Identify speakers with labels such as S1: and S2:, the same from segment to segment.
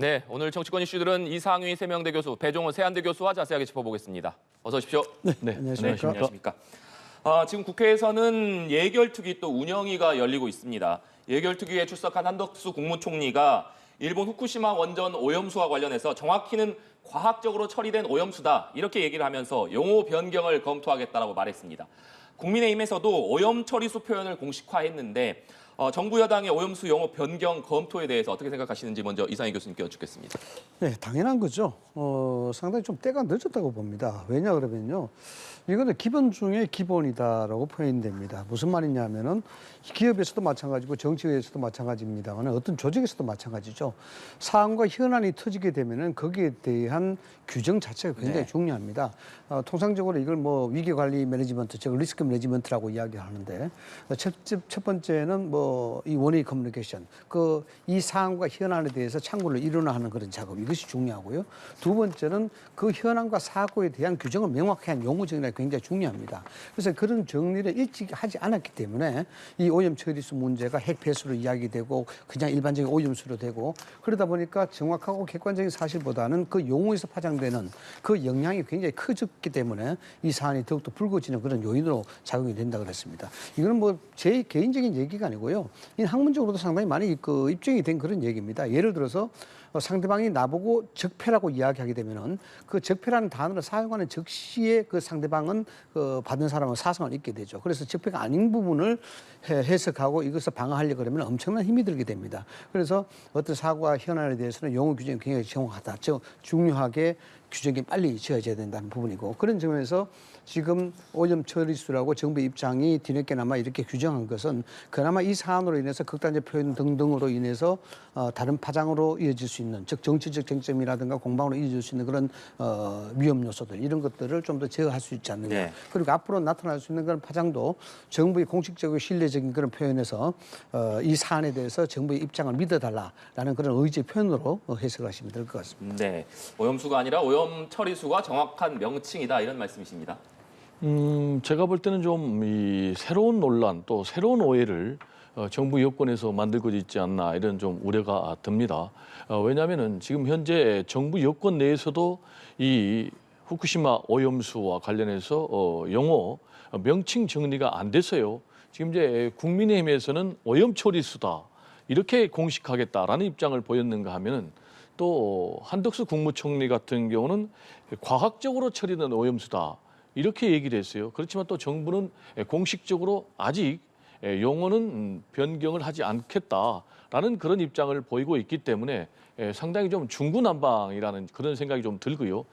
S1: 네, 오늘 정치권 이슈들은 이상휘 세명대 교수, 배종원 세한대 교수와 자세하게 짚어보겠습니다. 어서 오십시오.
S2: 네,
S3: 안녕하십니까.
S1: 안녕하십니까. 아, 지금 국회에서는 예결특위 또 운영위가 열리고 있습니다. 예결특위에 출석한 한덕수 국무총리가 일본 후쿠시마 원전 오염수와 관련해서 정확히는 과학적으로 처리된 오염수다 이렇게 얘기를 하면서 용어 변경을 검토하겠다라고 말했습니다. 국민의힘에서도 오염 처리수 표현을 공식화했는데 어, 정부 여당의 오염수 용어 변경 검토에 대해서 어떻게 생각하시는지 먼저 이상희 교수님께 여쭙겠습니다.
S3: 네, 당연한 거죠. 어, 상당히 좀 때가 늦었다고 봅니다. 왜냐 그러면요. 이거는 기본 중에 기본이다라고 표현됩니다. 무슨 말이냐면은 기업에서도 마찬가지고 정치에서도 마찬가지입니다만 어떤 조직에서도 마찬가지죠. 사안과 현안이 터지게 되면은 거기에 대한 규정 자체가 굉장히
S1: 네.
S3: 중요합니다. 어, 통상적으로 이걸 뭐 위기 관리 매니지먼트, 즉 리스크 매니지먼트라고 이야기하는데 첫, 첫, 첫 번째는 뭐 이 원웨이 커뮤니케이션, 그 이 사안과 현안에 대해서 창구를 이루어하는 그런 작업 이것이 중요하고요. 두 번째는 그 현안과 사고에 대한 규정을 명확히 한 용어 정리가 굉장히 중요합니다. 그래서 그런 정리를 일찍 하지 않았기 때문에 이 오염 처리수 문제가 핵 폐수로 이야기되고 그냥 일반적인 오염수로 되고 그러다 보니까 정확하고 객관적인 사실보다는 그 용어에서 파장되는 그 영향이 굉장히 커졌기 때문에 이 사안이 더욱더 불거지는 그런 요인으로 작용이 된다 그랬습니다. 이거는 뭐 제 개인적인 얘기가 아니고요. 이 학문적으로도 상당히 많이 그 입증이 된 그런 얘기입니다. 예를 들어서 어, 상대방이 나보고 적폐라고 이야기하게 되면은 그 적폐라는 단어를 사용하는 즉시에 그 상대방은 그 받는 사람은 사성을 잊게 되죠. 그래서 적폐가 아닌 부분을 해- 해석하고 이것을 방어하려 그러면 엄청난 힘이 들게 됩니다. 그래서 어떤 사고와 현안에 대해서는 용어 규정이 굉장히 정확하다. 즉 중요하게 규정이 빨리 지어져야 된다는 부분이고 그런 점에서 지금 오염 처리수라고 정부 입장이 뒤늦게나마 이렇게 규정한 것은 그나마 이 사안으로 인해서 극단적 표현 등등으로 인해서 어, 다른 파장으로 이어질 수 있는 즉 정치적 쟁점이라든가 공방으로 이어질 수 있는 그런 어, 위험 요소들 이런 것들을 좀 더 제어할 수 있지 않느냐
S1: 네.
S3: 그리고 앞으로 나타날 수 있는 그런 파장도 정부의 공식적이고 신뢰적인 그런 표현에서 어, 이 사안에 대해서 정부의 입장을 믿어달라라는 그런 의지 표현으로 어, 해석하시면 될 것 같습니다.
S1: 네, 오염수가 아니라 오염 처리수가 정확한 명칭이다 이런 말씀이십니다.
S2: 음, 제가 볼 때는 좀 이 새로운 논란 또 새로운 오해를 어, 정부 여권에서 만들고 있지 않나 이런 좀 우려가 듭니다. 어, 왜냐하면은 지금 현재 정부 여권 내에서도 이 후쿠시마 오염수와 관련해서 어, 용어 어, 명칭 정리가 안 돼서요. 지금 이제 국민의힘에서는 오염 처리수다 이렇게 공식하겠다라는 입장을 보였는가 하면은 또 한덕수 국무총리 같은 경우는 과학적으로 처리된 오염수다 이렇게 얘기를 했어요. 그렇지만 또 정부는 공식적으로 아직 용어는 음, 변경을 하지 않겠다라는 그런 입장을 보이고 있기 때문에 상당히 좀 중구난방이라는 그런 생각이 좀 들고요.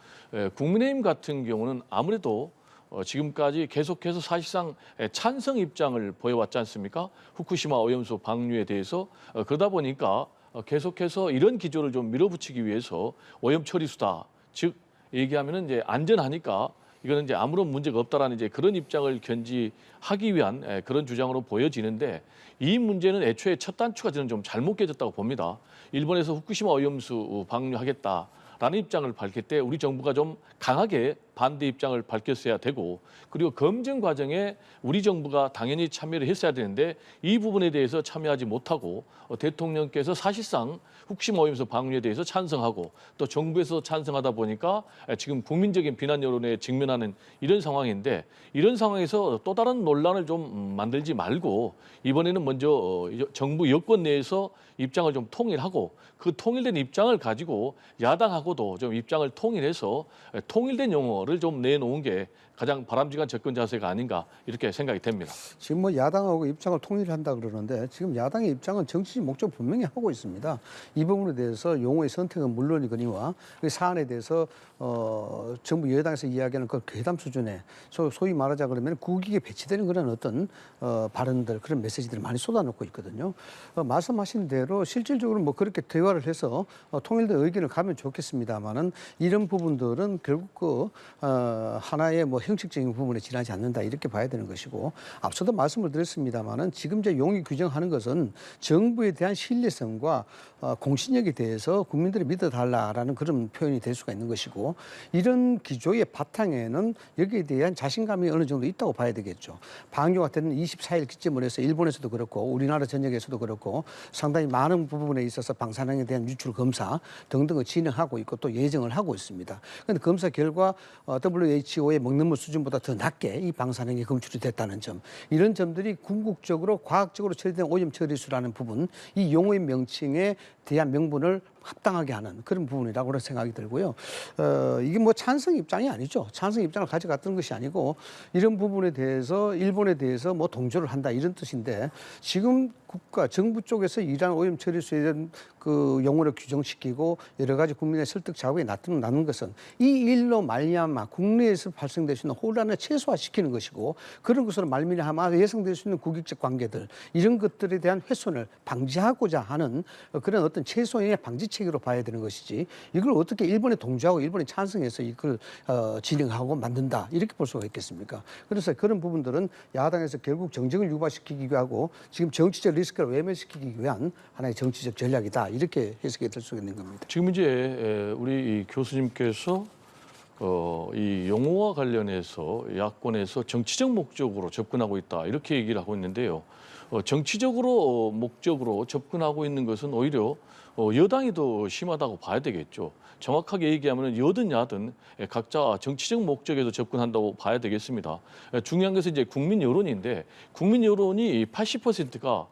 S2: 국민의힘 같은 경우는 아무래도 어, 지금까지 계속해서 사실상 찬성 입장을 보여왔지 않습니까? 후쿠시마 오염수 방류에 대해서 어, 그러다 보니까 어, 계속해서 이런 기조를 좀 밀어붙이기 위해서 오염 처리 수다. 즉 얘기하면은 이제 안전하니까 이거는 이제 아무런 문제가 없다라는 이제 그런 입장을 견지하기 위한 에, 그런 주장으로 보여지는데 이 문제는 애초에 첫 단추가 저는 좀 잘못 깨졌다고 봅니다. 일본에서 후쿠시마 오염수 방류하겠다라는 입장을 밝힐 때 우리 정부가 좀 강하게 반대 입장을 밝혔어야 되고 그리고 검증 과정에 우리 정부가 당연히 참여를 했어야 되는데 이 부분에 대해서 참여하지 못하고 어, 대통령께서 사실상 후쿠시마 오염수 방류에 대해서 찬성하고 또 정부에서 찬성하다 보니까 에, 지금 국민적인 비난 여론에 직면하는 이런 상황인데 이런 상황에서 또 다른 논란을 좀 음, 만들지 말고 이번에는 먼저 어, 이- 정부 여권 내에서 입장을 좀 통일하고 그 통일된 입장을 가지고 야당하고도 좀 입장을 통일해서 에, 통일된 용어 를 좀 내놓은 게 가장 바람직한 접근 자세가 아닌가 이렇게 생각이 됩니다.
S3: 지금 뭐 야당하고 입장을 통일한다 그러는데 지금 야당의 입장은 정치적 목적 분명히 하고 있습니다. 이 부분에 대해서 용어의 선택은 물론이거니와 그 사안에 대해서 어, 정부 여당에서 이야기하는 그 괴담 수준의 소, 소위 말하자 그러면 국익에 배치되는 그런 어떤 어, 발언들 그런 메시지들을 많이 쏟아놓고 있거든요. 어, 말씀하신 대로 실질적으로 뭐 그렇게 대화를 해서 어, 통일된 의견을 가면 좋겠습니다만은 이런 부분들은 결국 그 어, 하나의 뭐 형식적인 부분에 지나지 않는다 이렇게 봐야 되는 것이고 앞서도 말씀을 드렸습니다마는 지금 이제 용의 규정하는 것은 정부에 대한 신뢰성과 어, 공신력에 대해서 국민들이 믿어달라라는 그런 표현이 될 수가 있는 것이고 이런 기조의 바탕에는 여기에 대한 자신감이 어느 정도 있다고 봐야 되겠죠. 방류 같은 24일 기점으로 해서 일본에서도 그렇고 우리나라 전역에서도 그렇고 상당히 많은 부분에 있어서 방사능에 대한 유출 검사 등등을 진행하고 있고 또 예정을 하고 있습니다. 그런데 검사 결과 어, WHO의 먹는 물 수준보다 더 낮게 이 방사능이 검출이 됐다는 점. 이런 점들이 궁극적으로 과학적으로 처리된 오염 처리수라는 부분 이 용어의 명칭에 대한 명분을 합당하게 하는 그런 부분이라고 생각이 들고요. 어, 이게 뭐 찬성 입장이 아니죠. 찬성 입장을 가져갔던 것이 아니고 이런 부분에 대해서 일본에 대해서 뭐 동조를 한다 이런 뜻인데 지금 국가 정부 쪽에서 이러한 오염 처리수에 대한 그 용어를 규정시키고 여러 가지 국민의 설득 작업에 나타나는 것은 이 일로 말미암아 국내에서 발생될 수 있는 혼란을 최소화시키는 것이고 그런 것으로 말미암아 예상될 수 있는 국익적 관계들 이런 것들에 대한 훼손을 방지하고자 하는 그런 어떤 최소한의 방지 책으로 봐야 되는 것이지 이걸 어떻게 일본에 동조하고 일본에 찬성해서 이걸 어, 진행하고 만든다 이렇게 볼 수가 있겠습니까? 그래서 그런 부분들은 야당에서 결국 정쟁을 유발시키기 위하고 지금 정치적 리스크를 외면시키기 위한 하나의 정치적 전략이다 이렇게 해석이 될 수 있는 겁니다.
S2: 지금 이제 에, 우리 이 교수님께서 어, 이 용어와 관련해서 야권에서 정치적 목적으로 접근하고 있다 이렇게 얘기를 하고 있는데요. 어, 정치적으로 어, 목적으로 접근하고 있는 것은 오히려 어, 여당이 더 심하다고 봐야 되겠죠. 정확하게 얘기하면 여든 야든 에, 각자 정치적 목적에서 접근한다고 봐야 되겠습니다. 에, 중요한 것은 이제 국민 여론인데 국민 여론이 80%가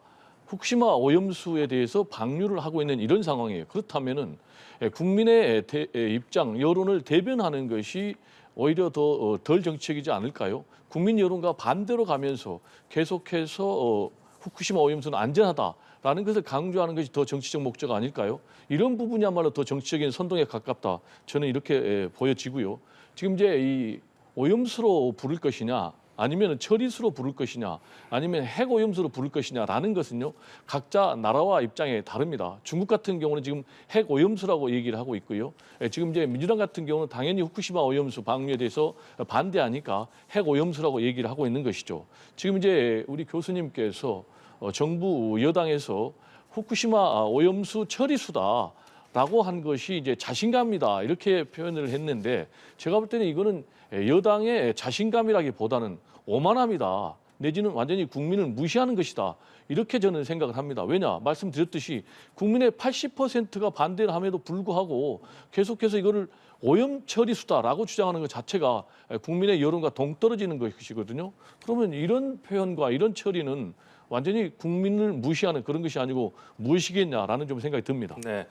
S2: 후쿠시마 오염수에 대해서 방류를 하고 있는 이런 상황이에요. 그렇다면은 예, 국민의 대- 예, 입장, 여론을 대변하는 것이 오히려 더 어, 덜 정치적이지 않을까요? 국민 여론과 반대로 가면서 계속해서 어, 후쿠시마 오염수는 안전하다 라는 것을 강조하는 것이 더 정치적 목적 아닐까요? 이런 부분이야말로 더 정치적인 선동에 가깝다. 저는 이렇게 예, 보여지고요. 지금 이제 이 오염수로 부를 것이냐 아니면 처리수로 부를 것이냐 아니면 핵오염수로 부를 것이냐라는 것은요 각자 나라와 입장에 다릅니다. 중국 같은 경우는 지금 핵오염수라고 얘기를 하고 있고요. 예, 지금 이제 민주당 같은 경우는 당연히 후쿠시마 오염수 방류에 대해서 반대하니까 핵오염수라고 얘기를 하고 있는 것이죠. 지금 이제 우리 교수님께서 어, 정부 여당에서 후쿠시마 오염수 처리수다. 라고 한 것이 이제 자신감이다 이렇게 표현을 했는데 제가 볼 때는 이거는 여당의 자신감이라기보다는 오만함이다 내지는 완전히 국민을 무시하는 것이다 이렇게 저는 생각을 합니다. 왜냐 말씀드렸듯이 국민의 80%가 반대를 함에도 불구하고 계속해서 이거를 오염 처리수다라고 주장하는 것 자체가 국민의 여론과 동떨어지는 것이거든요. 그러면 이런 표현과 이런 처리는 완전히 국민을 무시하는 그런 것이 아니고 무엇이겠냐라는 좀 생각이 듭니다.
S1: 네.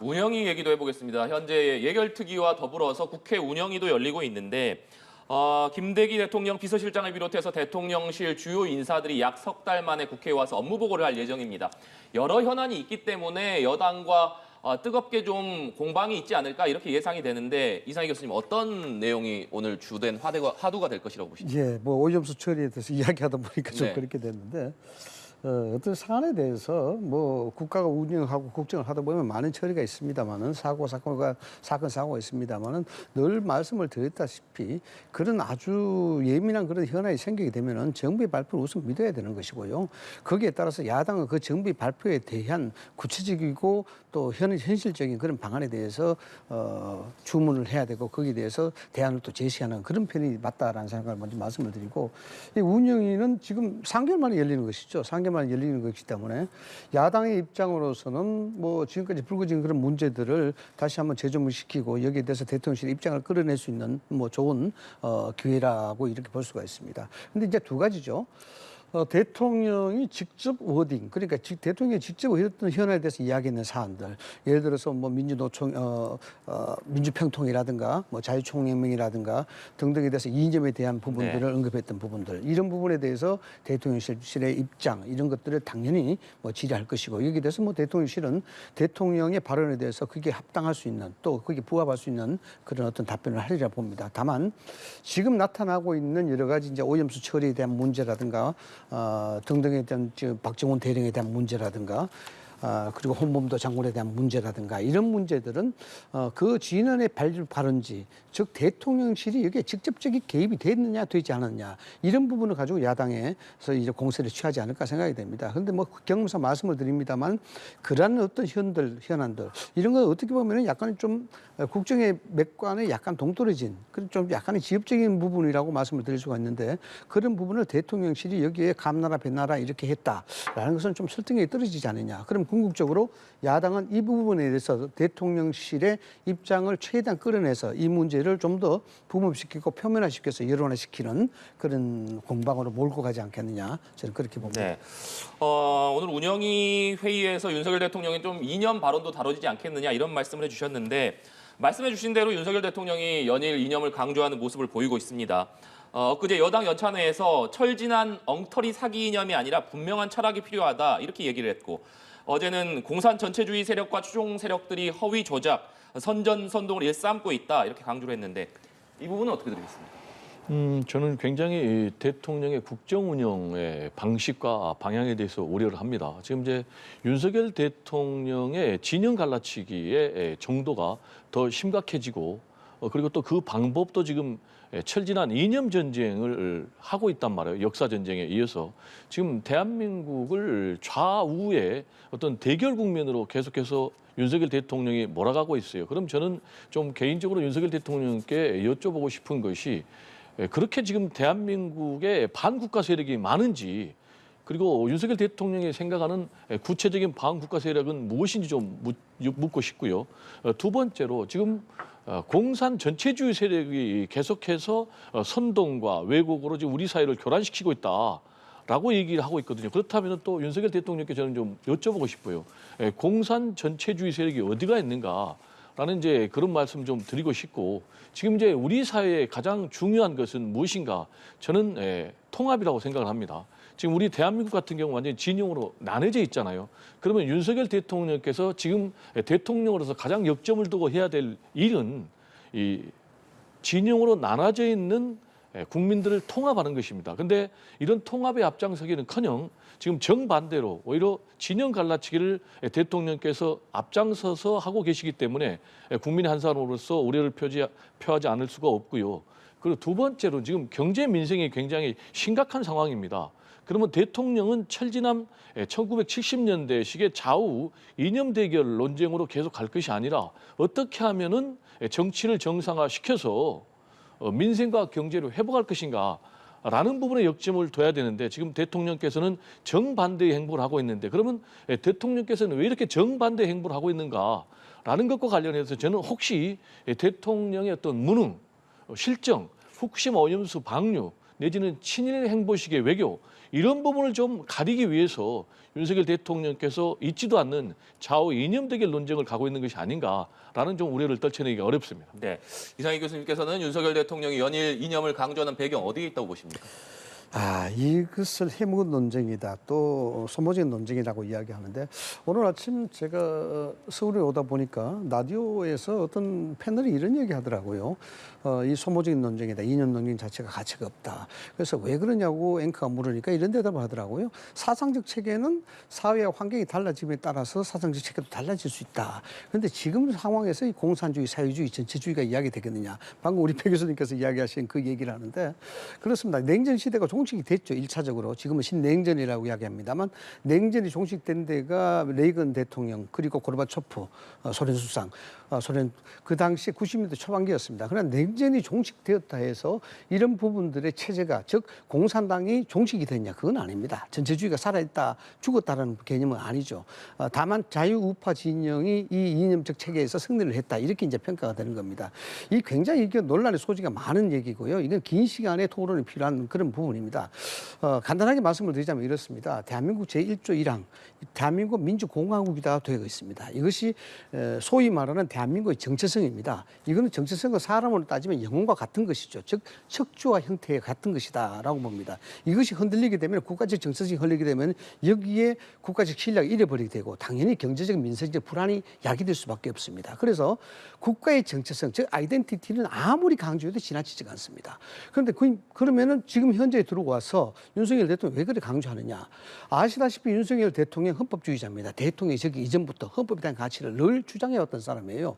S1: 운영위 얘기도 해보겠습니다. 현재 예결특위와 더불어서 국회 운영위도 열리고 있는데 어, 김대기 대통령 비서실장을 비롯해서 대통령실 주요 인사들이 약 석 달 만에 국회에 와서 업무 보고를 할 예정입니다. 여러 현안이 있기 때문에 여당과 어, 뜨겁게 좀 공방이 있지 않을까 이렇게 예상이 되는데 이상희 교수님 어떤 내용이 오늘 주된 화두가, 화두가 될 것이라고 보십니까?
S3: 예, 뭐 오염수 처리에 대해서 이야기하다 보니까 좀
S1: 네.
S3: 그렇게 됐는데 어, 어떤 사안에 대해서 뭐 국가가 운영하고 국정을 하다 보면 많은 처리가 있습니다만은 사고 사고가 사건 사고가 있습니다만은 늘 말씀을 드렸다시피 그런 아주 예민한 그런 현안이 생기게 되면은 정부의 발표를 우선 믿어야 되는 것이고요. 거기에 따라서 야당은 그 정부의 발표에 대한 구체적이고 또 현, 현실적인 그런 방안에 대해서 어, 주문을 해야 되고 거기에 대해서 대안을 또 제시하는 그런 편이 맞다라는 생각을 먼저 말씀을 드리고 이 운영위는 지금 3개월 만에 열리는 것이죠. 3개월 만에 열리는 것이기 때문에 야당의 입장으로서는 뭐 지금까지 불거진 그런 문제들을 다시 한번 재조문시키고 여기에 대해서 대통령실 입장을 끌어낼 수 있는 뭐 좋은 어, 기회라고 이렇게 볼 수가 있습니다. 근데 이제 두 가지죠. 어, 대통령이 직접 워딩, 그러니까 직- 대통령이 직접 어떤 현안에 대해서 이야기했는 사안들, 예를 들어서 뭐 민주노총, 어, 어, 민주평통이라든가 뭐 자유총연맹이라든가 등등에 대해서 이념에 대한 부분들을 언급했던 부분들, 이런 부분에 대해서 대통령실의 입장 이런 것들을 당연히 뭐 질의할 것이고 여기에 대해서 뭐 대통령실은 대통령의 발언에 대해서 그게 합당할 수 있는 또 그게 부합할 수 있는 그런 어떤 답변을 하리라 봅니다. 다만 지금 나타나고 있는 여러 가지 이제 오염수 처리에 대한 문제라든가 어, 등등에 대한 지금 박정훈 대령에 대한 문제라든가 어, 그리고 홍범도 장군에 대한 문제라든가 이런 문제들은 어, 그 발, 발언지 즉 대통령실이 여기에 직접적인 개입이 됐느냐 되지 않았느냐 이런 부분을 가지고 야당에서 이제 공세를 취하지 않을까 생각이 됩니다. 그런데 뭐 경험상 말씀을 드립니다만 그러한 어떤 현들 현안들 이런 거 어떻게 보면은 약간 좀 어, 국정의 맥과는 약간 동떨어진 그런 좀 약간의 지엽적인 부분이라고 말씀을 드릴 수가 있는데 그런 부분을 대통령실이 여기에 감나라 배나라 이렇게 했다라는 것은 좀 설득력이 떨어지지 않느냐. 그럼 궁극적으로 야당은 이 부분에 대해서 대통령실의 입장을 최대한 끌어내서 이 문제를 좀 더 부분시키고 표면화시켜서 여론화시키는 그런 공방으로 몰고 가지 않겠느냐. 저는 그렇게 봅니다.
S1: 네. 어, 오늘 운영위 회의에서 윤석열 대통령이 좀 이념 발언도 다뤄지지 않겠느냐 이런 말씀을 해주셨는데 말씀해 주신 대로 윤석열 대통령이 연일 이념을 강조하는 모습을 보이고 있습니다. 어, 엊그제 여당 연찬회에서 철진한 엉터리 사기 이념이 아니라 분명한 철학이 필요하다 이렇게 얘기를 했고 어제는 공산 전체주의 세력과 추종 세력들이 허위 조작, 선전 선동을 일삼고 있다 이렇게 강조를 했는데 이 부분은 어떻게 들으셨습니까?
S2: 음, 저는 굉장히 이 대통령의 국정 운영의 방식과 방향에 대해서 우려를 합니다. 지금 이제 윤석열 대통령의 진영 갈라치기의 정도가 더 심각해지고 어, 그리고 또 그 방법도 지금 예, 철진한 이념 전쟁을 하고 있단 말이에요. 역사 전쟁에 이어서 지금 대한민국을 좌우의 어떤 대결 국면으로 계속해서 윤석열 대통령이 몰아가고 있어요. 그럼 저는 좀 개인적으로 윤석열 대통령께 여쭤보고 싶은 것이 예, 그렇게 지금 대한민국에 반국가 세력이 많은지 그리고 윤석열 대통령이 생각하는 예, 구체적인 반국가 세력은 무엇인지 좀 묻- 묻고 싶고요. 어, 두 번째로 지금 어, 공산 전체주의 세력이 계속해서 어, 선동과 왜곡으로 지금 우리 사회를 교란시키고 있다 라고 얘기를 하고 있거든요. 그렇다면 또 윤석열 대통령께 저는 좀 여쭤보고 싶어요. 예, 공산 전체주의 세력이 어디가 있는가? 라는 이제 그런 말씀 좀 드리고 싶고 지금 이제 우리 사회의 가장 중요한 것은 무엇인가? 저는 예, 통합이라고 생각을 합니다. 지금 우리 대한민국 같은 경우 완전히 진영으로 나눠져 있잖아요. 그러면 윤석열 대통령께서 지금 대통령으로서 가장 역점을 두고 해야 될 일은 이 진영으로 나눠져 있는 예, 국민들을 통합하는 것입니다. 근데 이런 통합의 앞장서기는커녕 지금 정반대로 오히려 진영 갈라치기를 예, 대통령께서 앞장서서 하고 계시기 때문에 예, 국민의 한 사람으로서 우려를 표지, 표하지 않을 수가 없고요. 그리고 두 번째로 지금 경제 민생이 굉장히 심각한 상황입니다. 그러면 대통령은 철지남 1970년대식의 좌우 이념 대결 논쟁으로 계속 갈 것이 아니라 어떻게 하면은 예, 정치를 정상화시켜서 어, 민생과 경제를 회복할 것인가 라는 부분에 역점을 둬야 되는데 지금 대통령께서는 정반대의 행보를 하고 있는데 그러면 예, 대통령께서는 왜 이렇게 정반대 행보를 하고 있는가 라는 것과 관련해서 저는 혹시 예, 대통령의 어떤 무능, 어, 실정, 훅심 어염수 방류 내지는 친일 행보식의 외교 이런 부분을 좀 가리기 위해서 윤석열 대통령께서 있지도 않는 좌우 이념 대결 논쟁을 가고 있는 것이 아닌가라는 좀 우려를 떨쳐내기가 어렵습니다.
S1: 네. 이상희 교수님께서는 윤석열 대통령이 연일 이념을 강조하는 배경 어디에 있다고 보십니까?
S3: 아, 이것을 해묵은 논쟁이다. 또 소모적인 논쟁이라고 이야기하는데 오늘 아침 제가 서울에 오다 보니까 라디오에서 어떤 패널이 이런 얘기 하더라고요. 어, 이 소모적인 논쟁이다. 이념 논쟁 자체가 가치가 없다. 그래서 왜 그러냐고 앵커가 물으니까 이런 대답을 하더라고요. 사상적 체계는 사회와 환경이 달라짐에 따라서 사상적 체계도 달라질 수 있다. 그런데 지금 상황에서 이 공산주의, 사회주의, 전체주의가 이야기 되겠느냐. 방금 우리 배 교수님께서 이야기하신 그 얘기를 하는데 그렇습니다. 냉전 시대가 종 식이 됐죠. 일차적으로 지금은 신냉전이라고 이야기합니다만 냉전이 종식된 데가 레이건 대통령 그리고 고르바초프 어, 소련 수상 어, 소련 그 당시 90년대 초반기였습니다. 그러나 냉전이 종식되었다 해서 이런 부분들의 체제가 즉 공산당이 종식이 됐냐 그건 아닙니다. 전체주의가 살아있다 죽었다라는 개념은 아니죠. 어, 다만 자유우파 진영이 이 이념적 체계에서 승리를 했다 이렇게 이제 평가가 되는 겁니다. 이 굉장히 이게 논란의 소지가 많은 얘기고요. 이건 긴 시간의 토론이 필요한 그런 부분입니다. 어, 간단하게 말씀을 드리자면 이렇습니다. 대한민국 제1조 1항 대한민국 민주공화국이다 되어 있습니다. 이것이 에, 소위 말하는 대한민국의 정체성입니다. 이거는 정체성과 사람으로 따지면 영혼과 같은 것이죠. 즉 척추와 형태가 같은 것이다라고 봅니다. 이것이 흔들리게 되면 국가적 정체성이 흔들리게 되면 여기에 국가적 신뢰가 잃어버리게 되고 당연히 경제적 민생적 불안이 야기될 수밖에 없습니다. 그래서 국가의 정체성 즉 아이덴티티는 아무리 강조해도 지나치지가 않습니다. 그런데 그, 그러면은 지금 현재 들어 들어와서 윤석열 대통령 왜 그리 강조하느냐. 아시다시피 윤석열 대통령 헌법주의자입니다. 대통령이 저기 이전부터 헌법에 대한 가치를 늘 주장해왔던 사람이에요.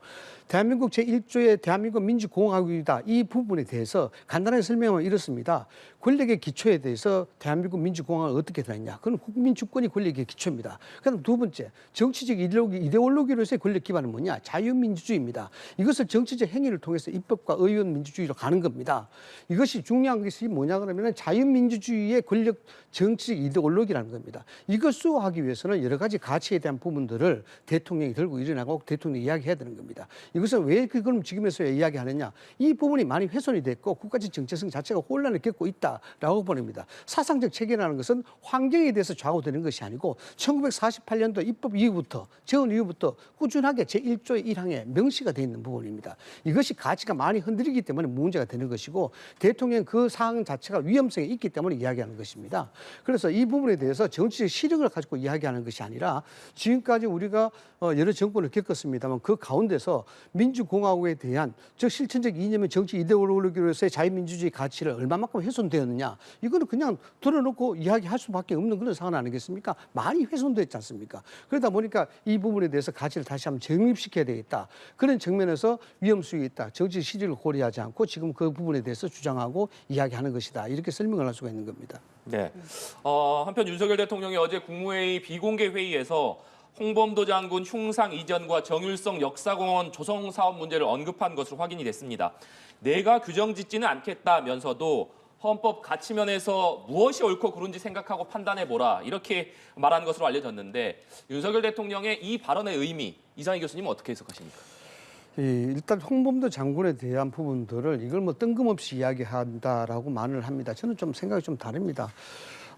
S3: 대한민국 제1조의 대한민국 민주공화국이다. 이 부분에 대해서 간단하게 설명하면 이렇습니다. 권력의 기초에 대해서 대한민국 민주공화국은 어떻게 되느냐. 그건 국민 주권이 권력의 기초입니다. 그다음 두 번째, 정치적 이데올로기, 이데올로기 로서의 권력 기반은 뭐냐? 자유민주주의입니다. 이것을 정치적 행위를 통해서 입법과 의원 민주주의로 가는 겁니다. 이것이 중요한 것이 뭐냐 그러면은 자유민주주의의 권력 정치적 이데올로기라는 겁니다. 이걸 수호하기 위해서는 여러 가지 가치에 대한 부분들을 대통령이 들고 일어나고 대통령이 이야기해야 되는 겁니다. 이것은 왜 그걸 지금에서 이야기하느냐? 이 부분이 많이 훼손이 됐고 국가적 정체성 자체가 혼란을 겪고 있다라고 보냅니다. 사상적 체계라는 것은 환경에 대해서 좌우되는 것이 아니고 1948년도 입법 이후부터 재헌 이후부터 꾸준하게 제1조의 1항에 명시가 되어 있는 부분입니다. 이것이 가치가 많이 흔들리기 때문에 문제가 되는 것이고 대통령 그 사항 자체가 위험성이 있기 때문에 이야기하는 것입니다. 그래서 이 부분에 대해서 정치적 시력을 가지고 이야기하는 것이 아니라 지금까지 우리가 어, 여러 정권을 겪었습니다만 그 가운데서 민주공화국에 대한 즉 실천적 이념의 정치 이데올로기로서의 자유민주주의 가치를 얼마만큼 훼손되었느냐 이거는 그냥 들어놓고 이야기할 수밖에 없는 그런 상황 아니겠습니까? 많이 훼손됐지 않습니까? 그러다 보니까 이 부분에 대해서 가치를 다시 한번 정립시켜야 되겠다. 그런 측면에서 위험수위 있다. 정치 시리를 고려하지 않고 지금 그 부분에 대해서 주장하고 이야기하는 것이다. 이렇게 설명을 할 수가 있는 겁니다.
S1: 네. 어, 한편 윤석열 대통령이 어제 국무회의 비공개 회의에서 홍범도 장군 흉상 이전과 정율성 역사공원 조성 사업 문제를 언급한 것으로 확인이 됐습니다. 내가 규정 짓지는 않겠다면서도 헌법 가치면에서 무엇이 옳고 그른지 생각하고 판단해 보라 이렇게 말한 것으로 알려졌는데 윤석열 대통령의 이 발언의 의미 이상희 교수님 은 어떻게 해석하십니까?
S3: 이 일단 홍범도 장군에 대한 부분들을 이걸 뭐 뜬금없이 이야기한다라고 말을 합니다. 저는 좀 생각이 좀 다릅니다.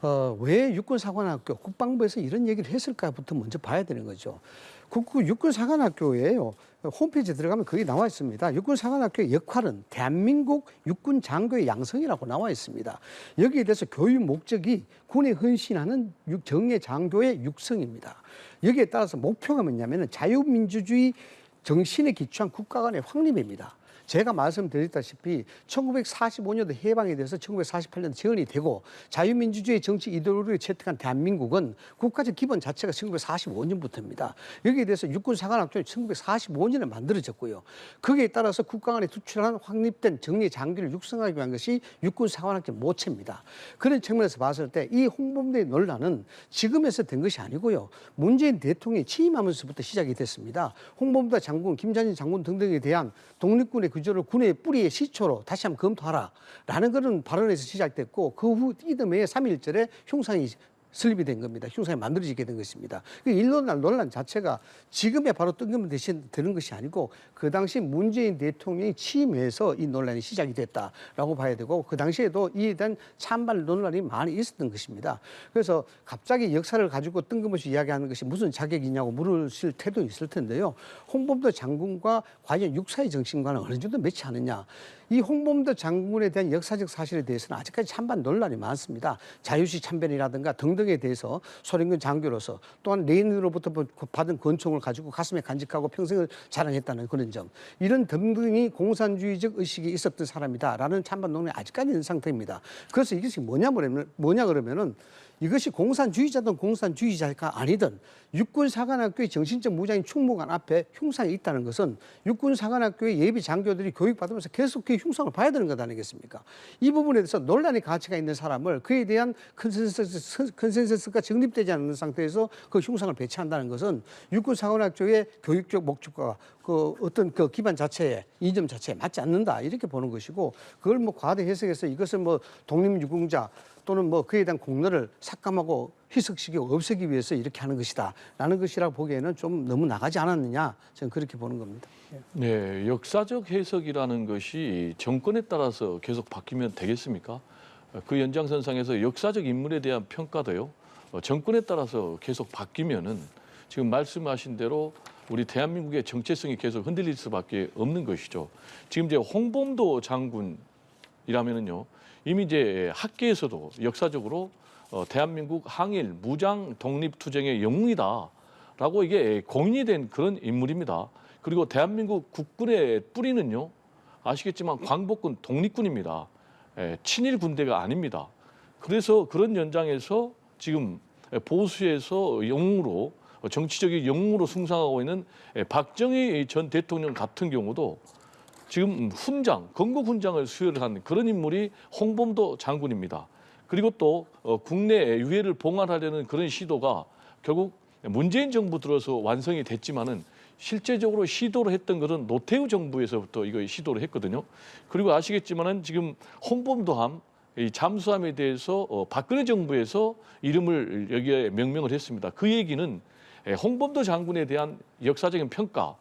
S3: 어, 왜 육군사관학교 국방부에서 이런 얘기를 했을까부터 먼저 봐야 되는 거죠. 국군 육군사관학교에요. 홈페이지에 들어가면 거기 나와 있습니다. 육군사관학교의 역할은 대한민국 육군 장교의 양성이라고 나와 있습니다. 여기에 대해서 교육 목적이 군에 헌신하는 육- 정예 장교의 육성입니다. 여기에 따라서 목표가 뭐냐면은 자유민주주의 정신에 기초한 국가 간의 확립입니다. 제가 말씀드렸다시피 1945년도 해방에 대해서 1948년 재헌이 되고 자유민주주의 정치 이데올로기를 채택한 대한민국은 국가적 기본 자체가 1945년부터입니다. 여기에 대해서 육군사관학교는 1945년에 만들어졌고요. 거기에 따라서 국가 간에 투출한 확립된 정예 장교를 육성하기 위한 것이 육군사관학교 모체입니다. 그런 측면에서 봤을 때 이 홍범도의 논란은 지금에서 된 것이 아니고요. 문재인 대통령이 취임하면서부터 시작이 됐습니다. 홍범도 장군, 김장진 장군 등등에 대한 독립군의 구조를 군의 뿌리의 시초로 다시 한번 검토하라라는 그런 발언에서 시작됐고 그 후 이듬해 3.1절에 흉상이 설립이 된 겁니다. 흉상이 만들어지게 된 것입니다. 그 일론난 논란 자체가 지금에 바로 뜬금 대신 되는 것이 아니고 그 당시 문재인 대통령이 취임해서 이 논란이 시작이 됐다라고 봐야 되고 그 당시에도 이에 대한 찬반 논란이 많이 있었던 것입니다. 그래서 갑자기 역사를 가지고 뜬금없이 이야기하는 것이 무슨 자격이냐고 물으실 태도 있을 텐데요. 홍범도 장군과 과연 육사의 정신과는 어느 정도 매치 하느냐. 이 홍범도 장군에 대한 역사적 사실에 대해서는 아직까지 찬반 논란이 많습니다. 자유시 참변이라든가 등등에 대해서 소련군 장교로서 또한 레닌으로부터 받은 권총을 가지고 가슴에 간직하고 평생을 자랑했다는 그런 점 이런 등등이 공산주의적 의식이 있었던 사람이다라는 찬반 논란이 아직까지 있는 상태입니다. 그래서 이것이 뭐냐 뭐냐 그러면은 이것이 공산주의자든 공산주의자가 아니든 육군사관학교의 정신적 무장인 충무관 앞에 흉상이 있다는 것은 육군사관학교의 예비 장교들이 교육받으면서 계속 그 흉상을 봐야 되는 것 아니겠습니까? 이 부분에 대해서 논란의 가치가 있는 사람을 그에 대한 컨센서스, 컨센서스가 정립되지 않는 상태에서 그 흉상을 배치한다는 것은 육군사관학교의 교육적 목적과 그 어떤 그 기반 자체에 이점 자체에 맞지 않는다 이렇게 보는 것이고 그걸 뭐 과대 해석해서 이것을 뭐 독립유공자 또는 뭐 그에 대한 공로를 삭감하고 희석시키고 없애기 위해서 이렇게 하는 것이다 라는 것이라고 보기에는 좀 너무 나가지 않았느냐 저는 그렇게 보는 겁니다.
S2: 네, 역사적 해석이라는 것이 정권에 따라서 계속 바뀌면 되겠습니까? 그 연장선상에서 역사적 인물에 대한 평가도요. 어, 정권에 따라서 계속 바뀌면은 지금 말씀하신 대로 우리 대한민국의 정체성이 계속 흔들릴 수밖에 없는 것이죠. 지금 이제 홍범도 장군이라면은요. 이미 이제 학계에서도 역사적으로 어, 대한민국 항일 무장 독립 투쟁의 영웅이다라고 이게 공인이 된 그런 인물입니다. 그리고 대한민국 국군의 뿌리는요 아시겠지만 광복군 독립군입니다. 예, 친일 군대가 아닙니다. 그래서 그런 연장에서 지금 보수에서 영웅으로 정치적인 영웅으로 숭상하고 있는 박정희 전 대통령 같은 경우도 지금 훈장, 건국 훈장을 수여한 그런 인물이 홍범도 장군입니다. 그리고 또 어, 국내 유해를 봉안하려는 그런 시도가 결국 문재인 정부 들어서 완성이 됐지만은 실제적으로 시도를 했던 것은 노태우 정부에서부터 이거 시도를 했거든요. 그리고 아시겠지만은 지금 홍범도함 이 잠수함에 대해서 어, 박근혜 정부에서 이름을 여기에 명명을 했습니다. 그 얘기는 에, 홍범도 장군에 대한 역사적인 평가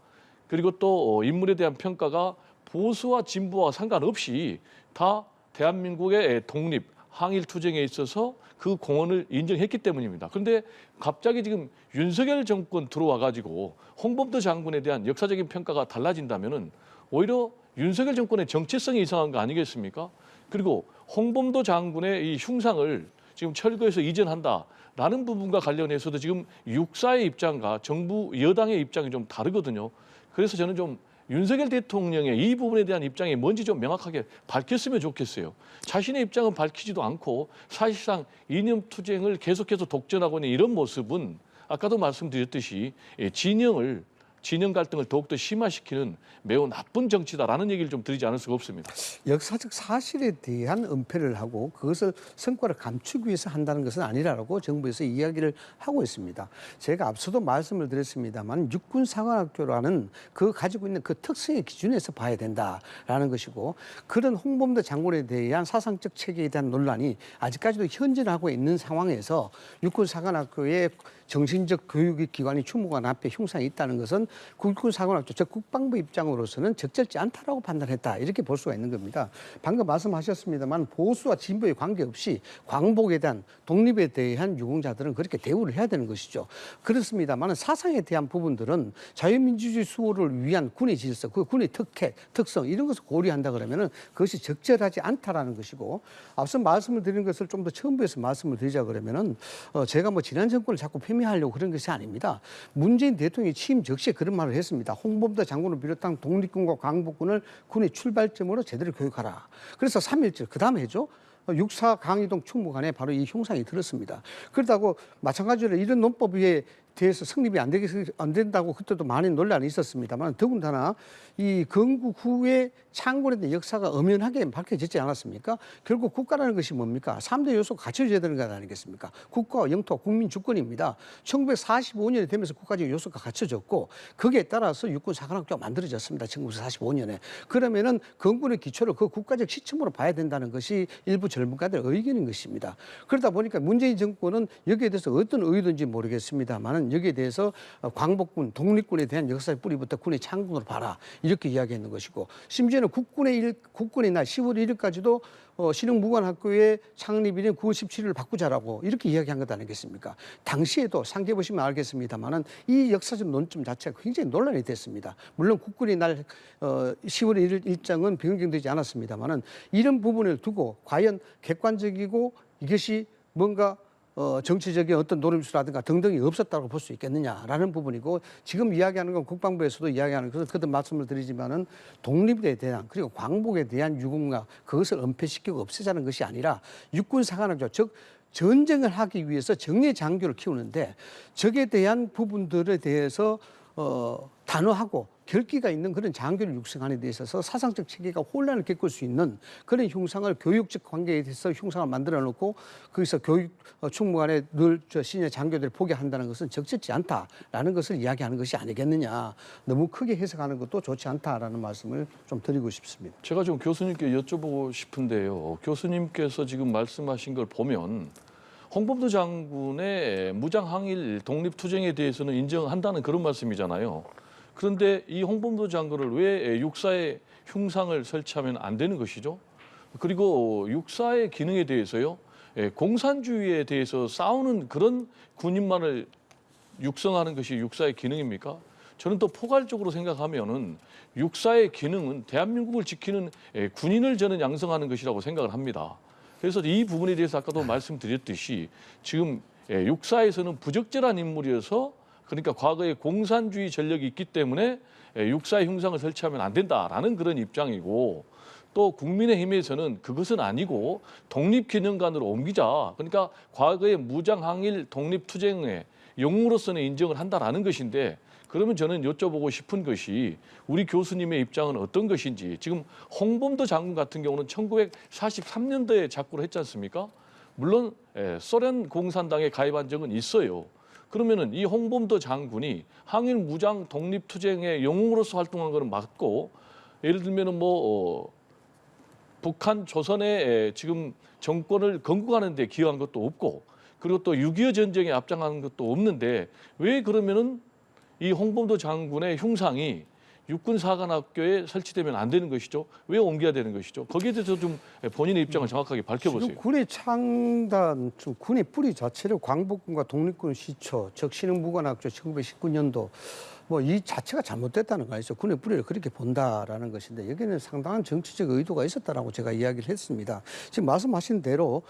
S2: 그리고 또 어, 인물에 대한 평가가 보수와 진보와 상관없이 다 대한민국의 독립, 항일 투쟁에 있어서 그 공헌을 인정했기 때문입니다. 그런데 갑자기 지금 윤석열 정권 들어와 가지고 홍범도 장군에 대한 역사적인 평가가 달라진다면은 오히려 윤석열 정권의 정체성이 이상한 거 아니겠습니까? 그리고 홍범도 장군의 이 흉상을 지금 철거해서 이전한다 라는 부분과 관련해서도 지금 육사의 입장과 정부 여당의 입장이 좀 다르거든요. 그래서 저는 좀 윤석열 대통령의 이 부분에 대한 입장이 뭔지 좀 명확하게 밝혔으면 좋겠어요. 자신의 입장은 밝히지도 않고 사실상 이념 투쟁을 계속해서 독전하고 있는 이런 모습은 아까도 말씀드렸듯이 예, 진영을 진영 갈등을 더욱더 심화시키는 매우 나쁜 정치다라는 얘기를 좀 드리지 않을 수가 없습니다.
S3: 역사적 사실에 대한 은폐를 하고 그것을 성과를 감추기 위해서 한다는 것은 아니라고 정부에서 이야기를 하고 있습니다. 제가 앞서도 말씀을 드렸습니다만 육군 사관학교라는 그 가지고 있는 그 특성의 기준에서 봐야 된다라는 것이고 그런 홍범도 장군에 대한 사상적 체계에 대한 논란이 아직까지도 현존하고 있는 상황에서 육군 사관학교의 정신적 교육의 기관이 추모관 앞에 흉상이 있다는 것은 국군 사관학교 즉 국방부 입장으로서는 적절치 않다라고 판단했다 이렇게 볼 수가 있는 겁니다. 방금 말씀하셨습니다만 보수와 진보에 관계없이 광복에 대한 독립에 대한 유공자들은 그렇게 대우를 해야 되는 것이죠. 그렇습니다만 사상에 대한 부분들은 자유민주주의 수호를 위한 군의 질서, 그 군의 특혜, 특성 이런 것을 고려한다 그러면은 그것이 적절하지 않다라는 것이고 앞서 말씀을 드린 것을 좀 더 첨부해서 말씀을 드리자 그러면은 어, 제가 뭐 지난 정권을 자꾸 폄훼하려고 그런 것이 아닙니다. 문재인 대통령이 취임 적시에 그런 말을 했습니다. 홍범도 장군을 비롯한 독립군과 광복군을 군의 출발점으로 제대로 교육하라. 그래서 3.1절 그 다음에 해죠. 육사 강이동 충무관에 바로 이 흉상이 들었습니다. 그렇다고 마찬가지로 이런 논법에 대해서 성립이 안, 되겠, 안 된다고 그때도 많은 논란이 있었습니다만 더군다나 이 건국 후에 창군에 대한 역사가 엄연하게 밝혀졌지 않았습니까? 결국 국가라는 것이 뭡니까? 삼대 요소가 갖춰져야 되는 것 아니겠습니까? 국가, 영토, 국민 주권입니다. 1945년에 되면서 국가적 요소가 갖춰졌고 거기에 따라서 육군 사관학교가 만들어졌습니다. 1945년에. 그러면은 건군의 기초를 그 국가적 시점으로 봐야 된다는 것이 일부 젊은가들의 의견인 것입니다. 그러다 보니까 문재인 정권은 여기에 대해서 어떤 의도인지 모르겠습니다만 은 여기에 대해서 광복군, 독립군에 대한 역사의 뿌리부터 군의 창군으로 봐라. 이렇게 이야기했는 것이고 심지어는 국군의 일, 국군의 날 10월 1일까지도 어, 신흥무관학교의 창립일인 9월 17일을 바꾸자라고 이렇게 이야기한 것 아니겠습니까? 당시에도 상기해 보시면 알겠습니다만은 이 역사적 논점 자체가 굉장히 논란이 됐습니다. 물론 국군의 날 어, 10월 1일 일정은 변경되지 않았습니다만은 이런 부분을 두고 과연 객관적이고 이것이 뭔가 어, 정치적인 어떤 노림수라든가 등등이 없었다고 볼 수 있겠느냐라는 부분이고 지금 이야기하는 건 국방부에서도 이야기하는 것은 그든 말씀을 드리지만은 독립에 대한 그리고 광복에 대한 유공과 그것을 은폐시키고 없애자는 것이 아니라 육군 사관학교 즉 전쟁을 하기 위해서 정예 장교를 키우는데 적에 대한 부분들에 대해서 어, 단호하고 결기가 있는 그런 장교를 육성하는 데 있어서 사상적 체계가 혼란을 겪을 수 있는 그런 흉상을 교육적 관계에 대해서 흉상을 만들어 놓고 거기서 교육 어, 충무관에 늘저 시니어 장교들을 보게 한다는 것은 적절치 않다라는 것을 이야기하는 것이 아니겠느냐. 너무 크게 해석하는 것도 좋지 않다라는 말씀을 좀 드리고 싶습니다.
S2: 제가 좀 교수님께 여쭤보고 싶은데요. 교수님께서 지금 말씀하신 걸 보면 홍범도 장군의 무장 항일 독립 투쟁에 대해서는 인정한다는 그런 말씀이잖아요. 그런데 이 홍범도 장군을 왜 육사의 흉상을 설치하면 안 되는 것이죠? 그리고 육사의 기능에 대해서요. 예, 공산주의에 대해서 싸우는 그런 군인만을 육성하는 것이 육사의 기능입니까? 저는 또 포괄적으로 생각하면은 육사의 기능은 대한민국을 지키는 예, 군인을 저는 양성하는 것이라고 생각을 합니다. 그래서 이 부분에 대해서 아까도 말씀드렸듯이 지금 예, 육사에서는 부적절한 인물이어서 그러니까 과거에 공산주의 전력이 있기 때문에 예, 육사의 흉상을 설치하면 안 된다라는 그런 입장이고 또 국민의힘에서는 그것은 아니고 독립기념관으로 옮기자. 그러니까 과거의 무장항일 독립투쟁의 영웅으로서는 인정을 한다라는 것인데 그러면 저는 여쭤보고 싶은 것이 우리 교수님의 입장은 어떤 것인지 지금 홍범도 장군 같은 경우는 1943년도에 작고를 했지 않습니까? 물론 예, 소련 공산당에 가입한 적은 있어요. 그러면은 이 홍범도 장군이 항일 무장 독립 투쟁의 영웅으로서 활동한 것은 맞고 예를 들면은 뭐 어, 북한 조선의 에, 지금 정권을 건국하는 데 기여한 것도 없고 그리고 또 6.25 전쟁에 앞장한 것도 없는데 왜 그러면은 이 홍범도 장군의 흉상이 육군사관학교에 설치되면 안 되는 것이죠. 왜 옮겨야 되는 것이죠. 거기에 대해서 좀 본인의 입장을 정확하게 밝혀보세요.
S3: 군의 창단, 좀 군의 뿌리 자체를 광복군과 독립군 시초, 즉 신흥 무관학조 1919년도 뭐 이 자체가 잘못됐다는 거 아니죠. 군의 뿌리를 그렇게 본다라는 것인데 여기는 상당한 정치적 의도가 있었다라고 제가 이야기를 했습니다. 지금 말씀하신 대로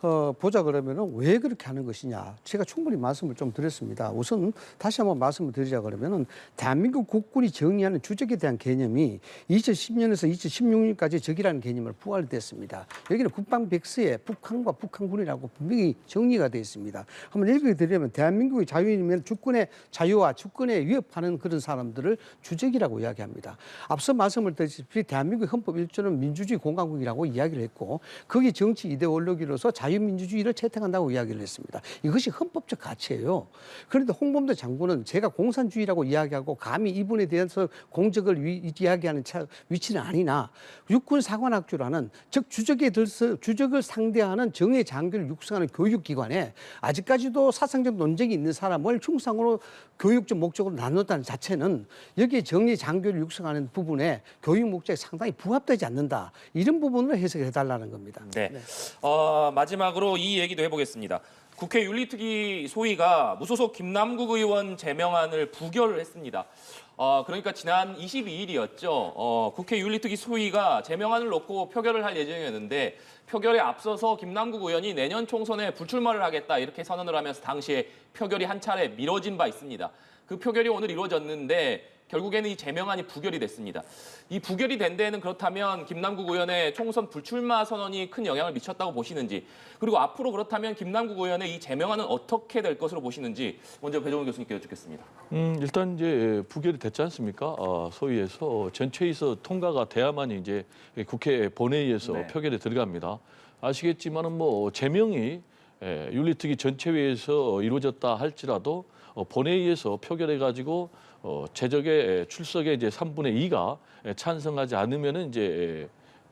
S3: 어, 보자 그러면은 왜 그렇게 하는 것이냐. 제가 충분히 말씀을 좀 드렸습니다. 우선 다시 한번 말씀을 드리자 그러면은 대한민국 국군이 정의하는 주적에 대한 개념이 2010년에서 2016년까지 적이라는 개념을 부활됐습니다. 여기는 국방백서에 북한과 북한군이라고 분명히 정리가 되어 있습니다. 한번 읽어드리면 대한민국의 자유이면 주권의 자유와 주권에 위협하는 그런 사람들을 주적이라고 이야기합니다. 앞서 말씀을 드렸듯이 대한민국 헌법 1조는 민주주의 공화국이라고 이야기를 했고 거기 정치 이데올로기로서 자 유민주주의를 채택한다고 이야기를 했습니다. 이것이 헌법적 가치예요. 그런데 홍범도 장군은 제가 공산주의라고 이야기하고 감히 이분에 대해서 공적을 위, 이야기하는 차, 위치는 아니나 육군 사관학교라는 즉 주적에 들서 주적을 상대하는 정예 장교를 육성하는 교육기관에 아직까지도 사상적 논쟁이 있는 사람을 충상으로 교육적 목적으로 나눴다는 자체는 여기에 정예 장교를 육성하는 부분에 교육 목적에 상당히 부합되지 않는다. 이런 부분을 해석해 달라는 겁니다.
S1: 네. 어, 마지막 으로 이 얘기도 해보겠습니다. 국회 윤리특위 소위가 무소속 김남국 의원 제명안을 부결했습니다. 어, 그러니까 지난 22일이었죠. 어, 국회 윤리특위 소위가 제명안을 놓고 표결을 할 예정이었는데 표결에 앞서서 김남국 의원이 내년 총선에 불출마를 하겠다 이렇게 선언을 하면서 당시에 표결이 한 차례 미뤄진 바 있습니다. 그 표결이 오늘 이루어졌는데 결국에는 이 제명안이 부결이 됐습니다. 이 부결이 된 데에는 그렇다면 김남국 의원의 총선 불출마 선언이 큰 영향을 미쳤다고 보시는지 그리고 앞으로 그렇다면 김남국 의원의 이 제명안은 어떻게 될 것으로 보시는지 먼저 배종훈 교수님께 여쭙겠습니다.
S2: 음, 일단 이제 부결이 됐지 않습니까? 어, 소위에서 전체에서 통과가 돼야만 이제 국회 본회의에서
S1: 네.
S2: 표결에 들어갑니다. 아시겠지만은 뭐 제명이 예, 윤리특위 전체회에서 이루어졌다 할지라도 어, 본회의에서 표결해 가지고 어, 제적의 출석의 이제 3분의 2가 찬성하지 않으면은 이제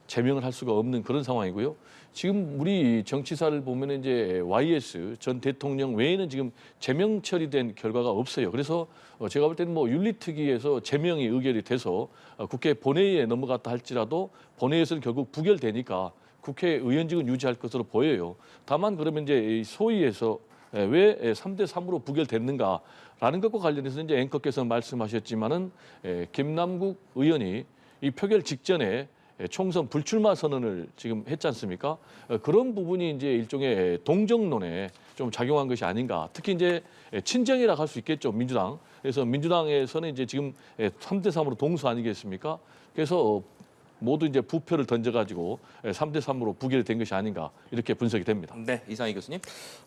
S2: 제명을 할 수가 없는 그런 상황이고요. 지금 우리 정치사를 보면 이제 YS 전 대통령 외에는 지금 제명 처리된 결과가 없어요. 그래서 어, 제가 볼 때는 뭐 윤리특위에서 제명이 의결이 돼서 어, 국회 본회의에 넘어갔다 할지라도 본회의에서는 결국 부결되니까 국회 의원직은 유지할 것으로 보여요. 다만 그러면 이제 이 소위에서 예, 왜 3대 3으로 부결됐는가 라는 것과 관련해서 이제 앵커께서 말씀하셨지만은 예, 김남국 의원이 이 표결 직전에 예, 총선 불출마 선언을 지금 했지 않습니까? 어, 그런 부분이 이제 일종의 동정론에 좀 작용한 것이 아닌가. 특히 이제 예, 친정이라 할 수 있겠죠 민주당. 그래서 민주당에서는 이제 지금 3대 3으로 동수 아니겠습니까? 그래서 어, 모두 이제 부표를 던져가지고 3대 3으로 부결이 된 것이 아닌가 이렇게 분석이 됩니다.
S1: 네, 이상희 교수님.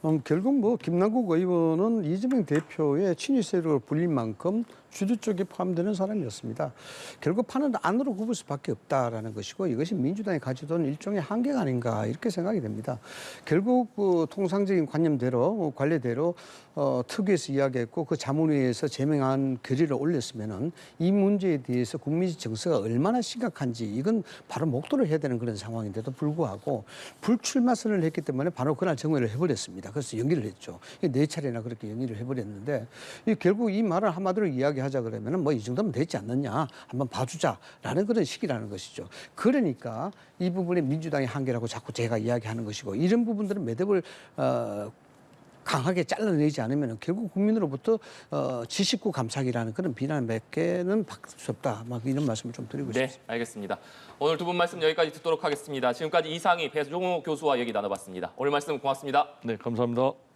S3: 음, 결국 뭐 김남국 의원은 이재명 대표의 친위 세력을 불릴 만큼 주도 쪽에 포함되는 사람이었습니다. 결국 판은 안으로 굽을 수밖에 없다라는 것이고 이것이 민주당이 가지던 일종의 한계가 아닌가 이렇게 생각이 됩니다. 결국 그 통상적인 관념대로 어, 관례대로 어, 특위에서 이야기했고 그 자문회에서 제명한 결의를 올렸으면은 이 문제에 대해서 국민적 정서가 얼마나 심각한지 이건 바로 목도를 해야 되는 그런 상황인데도 불구하고 불출마 선언을 했기 때문에 바로 그날 정회를 해버렸습니다. 그래서 연기를 했죠. 네 차례나 그렇게 연기를 해버렸는데 이 결국 이 말을 한마디로 이야기하자 그러면은 뭐이 정도면 되지 않느냐 한번 봐주자라는 그런 식이라는 것이죠. 그러니까 이 부분이 민주당의 한계라고 자꾸 제가 이야기하는 것이고 이런 부분들은 매듭을 어, 강하게 잘라내지 않으면 결국 국민으로부터 어, 지식구 감사기라는 그런 비난 몇 개는 받을 수 없다. 막 이런 말씀을 좀 드리고
S1: 네,
S3: 싶습니다.
S1: 알겠습니다. 오늘 두 분 말씀 여기까지 듣도록 하겠습니다. 지금까지 이상희 배종호 교수와 얘기 나눠봤습니다. 오늘 말씀 고맙습니다.
S2: 네, 감사합니다.